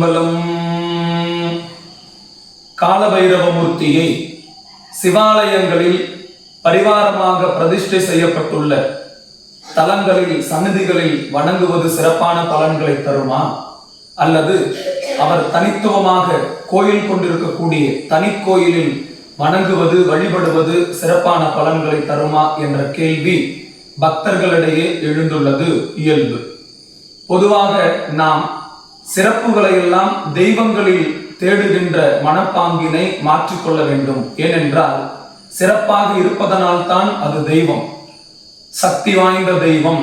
திருச்சிற்றம்பலம் காலபைரவமூர்த்தியை சிவாலயங்களில் பரிவாரமாக பிரதிஷ்டை செய்யப்பட்டுள்ள தலங்களில் சந்நிதிகளில் வணங்குவது சிறப்பான பலன்களை தருமா? அல்லது அவர் தனித்துவமாக கோயில் கொண்டிருக்கக்கூடிய தனி கோயிலில் வணங்குவது வழிபடுவது சிறப்பான பலன்களை தருமா என்ற கேள்வி பக்தர்களிடையே எழுந்துள்ளது இயல்பு. பொதுவாக நாம் சிறப்புகளை எல்லாம் தெய்வங்களில் தேடுகின்ற மனப்பாங்கினை மாற்றிக்கொள்ள வேண்டும். ஏனென்றால் சிறப்பாக இருப்பதனால்தான் அது தெய்வம். சக்தி வாய்ந்த தெய்வம்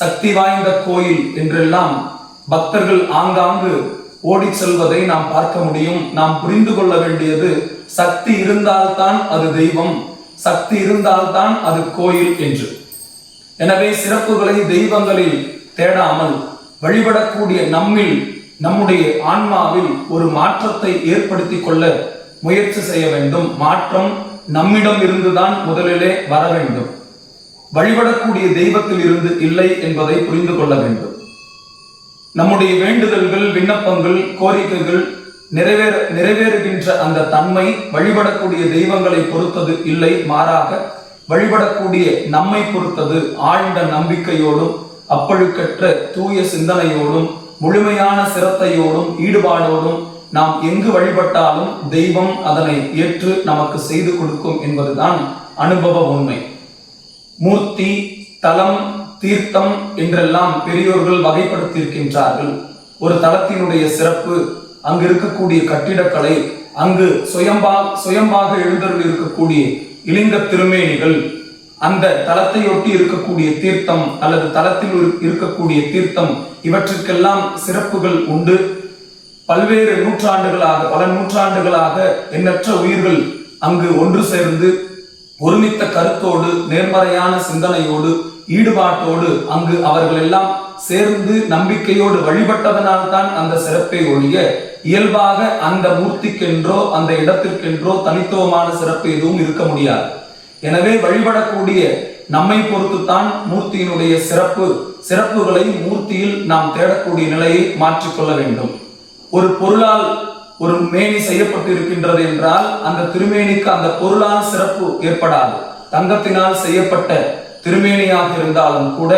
சக்தி வாய்ந்த கோயில் என்றெல்லாம் பக்தர்கள் ஆங்காங்கு ஓடிச் செல்வதை நாம் பார்க்க முடியும். நாம் புரிந்து கொள்ள வேண்டியது சக்தி இருந்தால்தான் அது தெய்வம் சக்தி இருந்தால்தான் அது கோயில் என்று. எனவே சிறப்புகளை தெய்வங்களில் தேடாமல் வழிபடக்கூடிய நம்மில் நம்முடைய ஆன்மாவில் ஒரு மாற்றத்தை ஏற்படுத்தி கொள்ள முயற்சி செய்ய வேண்டும். மாற்றம் நம்மிடம் இருந்துதான் முதலிலே வர வேண்டும். வழிபடக்கூடிய தெய்வத்தில் இருந்து இல்லை என்பதை புரிந்து கொள்ள வேண்டும். நம்முடைய வேண்டுதல்கள் விண்ணப்பங்கள் கோரிக்கைகள் நிறைவேற நிறைவேறுகின்ற அந்த தன்மை வழிபடக்கூடிய தெய்வங்களை பொறுத்தது இல்லை. மாறாக வழிபடக்கூடிய நம்மை பொறுத்தது ஆழ்ந்த நம்பிக்கையோடும் அப்பழுக்கற்ற தூய சிந்தனையோடும் முழுமையான சிரத்தையோடும் ஈடுபாடோடும் நாம் எங்கு வழிபட்டாலும் தெய்வம் அதனை ஏற்று நமக்கு செய்து கொடுக்கும் என்பதுதான் அனுபவ உண்மை. மூர்த்தி தலம் தீர்த்தம் என்றெல்லாம் பெரியோர்கள் வகைப்படுத்தியிருக்கின்றார்கள். ஒரு தளத்தினுடைய சிறப்பு அங்கு இருக்கக்கூடிய கட்டிடக்கலை அங்கு சுயம்பா சுயம்பாக எழுந்தருள் இருக்கக்கூடிய இலிங்க திருமேனிகள் அந்த தலத்தையொட்டி இருக்கக்கூடிய தீர்த்தம் அல்லது தலத்தில் இரு- இருக்கக்கூடிய தீர்த்தம் இவற்றிற்கெல்லாம் சிறப்புகள் உண்டு. பல்வேறு நூற்றாண்டுகளாக பல நூற்றாண்டுகளாக எண்ணற்ற உயிர்கள் அங்கு ஒன்று சேர்ந்து ஒருமித்த கருத்தோடு நேர்மறையான சிந்தனையோடு ஈடுபாட்டோடு அங்கு அவர்கள் எல்லாம் சேர்ந்து நம்பிக்கையோடு வழிபட்டதனால் தான் அந்த சிறப்பை ஒழிய இயல்பாக அந்த மூர்த்திக்கென்றோ அந்த இடத்திற்கென்றோ தனித்துவமான சிறப்பு எதுவும் இருக்க முடியாது. எனவே வழிபடக்கூடிய நம்மை பொறுத்துத்தான் மூர்த்தியினுடைய சிறப்பு சிறப்புகளை மூர்த்தியில் நாம் தேடக்கூடிய நிலையை மாற்றிக்கொள்ள வேண்டும். ஒரு பொருளால் ஒரு மேனி செய்யப்பட்டிருக்கின்றது என்றால் அந்த திருமேனிக்கு அந்த பொருளால் சிறப்பு ஏற்படாது. தங்கத்தினால் செய்யப்பட்ட திருமேனியாக இருந்தாலும் கூட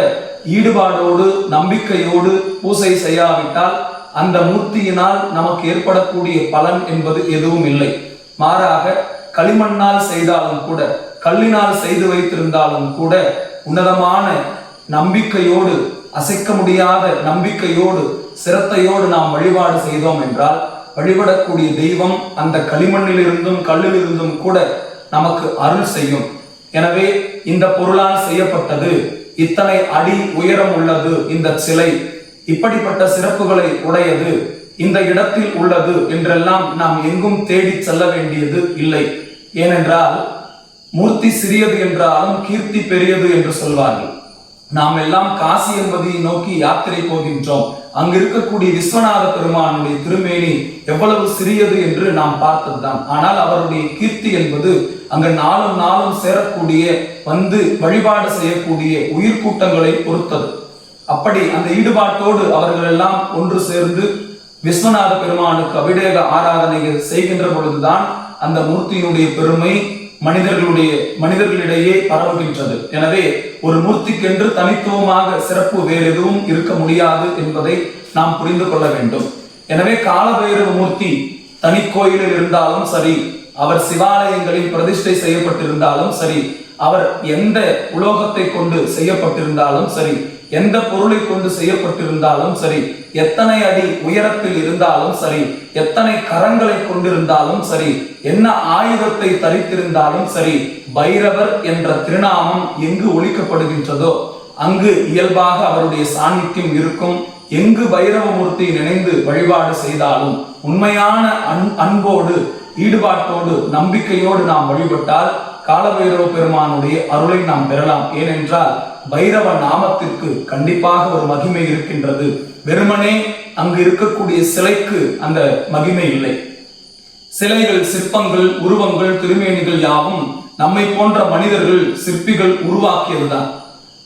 ஈடுபாடோடு நம்பிக்கையோடு பூசை செய்யாவிட்டால் அந்த மூர்த்தியினால் நமக்கு ஏற்படக்கூடிய பலன் என்பது எதுவும் இல்லை. மாறாக களிமண்ணால் செய்தாலும் கூட கல்லினால் செய்து வைத்திருந்தாலும் கூட உன்னதமான நம்பிக்கையோடு அசைக்க முடியாத நம்பிக்கையோடு சிரத்தையோடு நாம் வழிபாடு செய்தோம் என்றால் வழிபடக்கூடிய தெய்வம் அந்த களிமண்ணிலிருந்தும் கல்லிலிருந்தும் கூட நமக்கு அருள் செய்யும். எனவே இந்த பொருளால் செய்யப்பட்டது. இத்தனை அடி உயரம் உள்ளது இந்த சிலை. இப்படிப்பட்ட சிறப்புகளை உடையது. இந்த இடத்தில் உள்ளது என்றெல்லாம் நாம் எங்கும் தேடிச் செல்ல வேண்டியது இல்லை. ஏனென்றால் மூர்த்தி சிறியது என்றாலும் கீர்த்தி பெரியது என்று சொல்வார்கள். நாம் எல்லாம் காசி என்பதை நோக்கி யாத்திரை போகின்றோம். அங்கு இருக்கக்கூடிய விஸ்வநாத பெருமானுடைய திருமேனி எவ்வளவு சிறியது என்று நாம் பார்த்ததுதான். ஆனால் அவருடைய கீர்த்தி என்பது அங்கு நாளும் நாளும் சேரக்கூடிய வந்து வழிபாடு செய்யக்கூடிய உயிர் கூட்டங்களை பொறுத்தது. அப்படி அந்த ஈடுபாட்டோடு அவர்கள் எல்லாம் ஒன்று சேர்ந்து விஸ்வநாத பெருமானுக்கு அபிடேக ஆராதனைகள் செய்கின்ற பொழுதுதான் அந்த மூர்த்தியினுடைய பெருமை மனிதர்களுடைய மனிதர்களிடையே பரவுகின்றது. எனவே ஒரு மூர்த்திக்கென்று தனித்துவமாக சிறப்பு வேறு எதுவும் இருக்க முடியாது என்பதை நாம் புரிந்து கொள்ள வேண்டும். எனவே காலபைரவ மூர்த்தி தனி கோயிலில் இருந்தாலும் சரி அவர் சிவாலயங்களில் பிரதிஷ்டை செய்யப்பட்டிருந்தாலும் சரி அவர் எந்த உலோகத்தை கொண்டு செய்யப்பட்டிருந்தாலும் சரி எந்த பொருளை கொண்டு செய்யப்பட்டிருந்தாலும் சரி எத்தனை அடி உயரத்தில் இருந்தாலும் சரி எத்தனை கரங்களை கொண்டிருந்தாலும் சரி என்ன ஆயுதத்தை தரித்திருந்தாலும் சரி பைரவர் என்ற திருநாமம் எங்கு ஒழிக்கப்படுகின்றதோ அங்கு இயல்பாக அவருடைய சாநித்தியம் இருக்கும். எங்கு பைரவமூர்த்தி நினைந்து வழிபாடு செய்தாலும் உண்மையான அன் அன்போடு ஈடுபாட்டோடு நம்பிக்கையோடு நாம் வழிபட்டால் காலபைரவ பெருமானுடைய அருளை நாம் பெறலாம். ஏனென்றால் பைரவ நாமத்திற்கு கண்டிப்பாக ஒரு மகிமை இருக்கின்றது. வெறுமனே அங்கு இருக்கக்கூடிய சிலைக்கு அந்த மகிமை இல்லை. சிலைகள் சிற்பங்கள் உருவங்கள் திருமேனிகள் யாவும் நம்மை போன்ற மனிதர்கள் சிற்பிகள் உருவாக்கியதுதான்.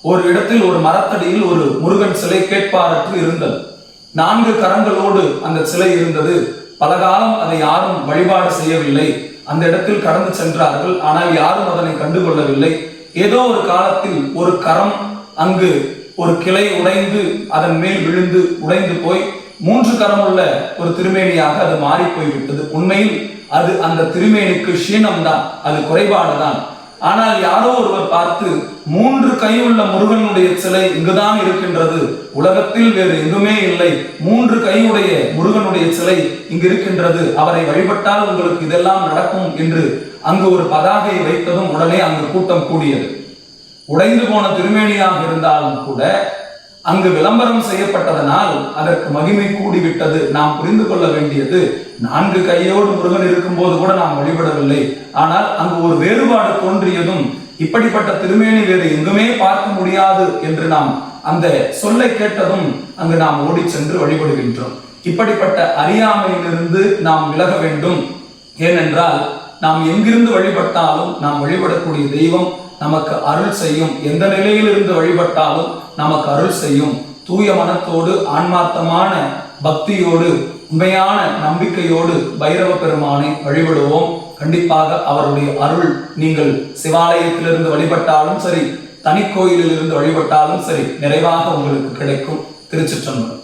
ஒரு இடத்தில் ஒரு மரத்தடியில் ஒரு முருகன் சிலை கேட்பாரற்று இருந்தது. நான்கு கரங்களோடு அந்த சிலை இருந்தது. பல காலம் அதை யாரும் வழிபாடு செய்யவில்லை. அந்த இடத்தில் கடந்து சென்றார்கள். ஆனால் யாரும் அதனை கண்டுகொள்ளவில்லை. ஏதோ ஒரு காலத்தில் ஒரு கரம் அங்கு ஒரு கிளை உடைந்து அதன் மேல் விழுந்து உடைந்து போய் மூன்று கரமுள்ள ஒரு திருமேனியாக அது மாறி போய்விட்டது. உண்மையில் அது அந்த திருமேனிக்கு க்ஷீணம்தான் அது குறைபாடுதான். ஆனால் யாரோ ஒருவர் பார்த்து மூன்று கையுள்ள முருகனுடைய சிலை இங்குதான் இருக்கின்றது. உலகத்தில் வேறு எங்குமே இல்லை. மூன்று கையுடைய முருகனுடைய சிலை இங்கு இருக்கின்றது அவரை வழிபட்டால் உங்களுக்கு இதெல்லாம் நடக்கும் என்று அங்கு ஒரு பதாகை வைத்ததும் உடனே அங்கு கூட்டம் கூடியது. உடைந்து போன திருமேனியாக இருந்தாலும் கூட அங்கு விளம்பரம் செய்யப்பட்டதனால் அதற்கு மகிமை கூடிவிட்டது. நாம் புரிந்து கொள்ள வேண்டியது நான்கு கையோடு முருகன் இருக்கும்போது கூட நாம் வழிபடவில்லை. ஆனால் அங்கு ஒரு வேறுபாடு தோன்றியதும் இப்படிப்பட்ட திருமேனி வேறு எங்குமே பார்க்க முடியாது என்று நாம் அந்த சொல்லை கேட்டதும் அங்கு நாம் ஓடி சென்று வழிபடுகின்றோம். இப்படிப்பட்ட அறியாமையிலிருந்து நாம் விலக வேண்டும். ஏனென்றால் நாம் எங்கிருந்து வழிபட்டாலும் நாம் வழிபடக்கூடிய தெய்வம் நமக்கு அருள் செய்யும். எந்த நிலையிலிருந்து வழிபட்டாலும் நமக்கு அருள் செய்யும். தூய மனத்தோடு ஆன்மார்த்தமான பக்தியோடு உண்மையான நம்பிக்கையோடு பைரவ பெருமானை வழிபடுவோம். கண்டிப்பாக அவருடைய அருள் நீங்கள் சிவாலயத்திலிருந்து வழிபட்டாலும் சரி தனி வழிபட்டாலும் சரி நிறைவாக உங்களுக்கு கிடைக்கும். திருச்சிற்றம்பலம்.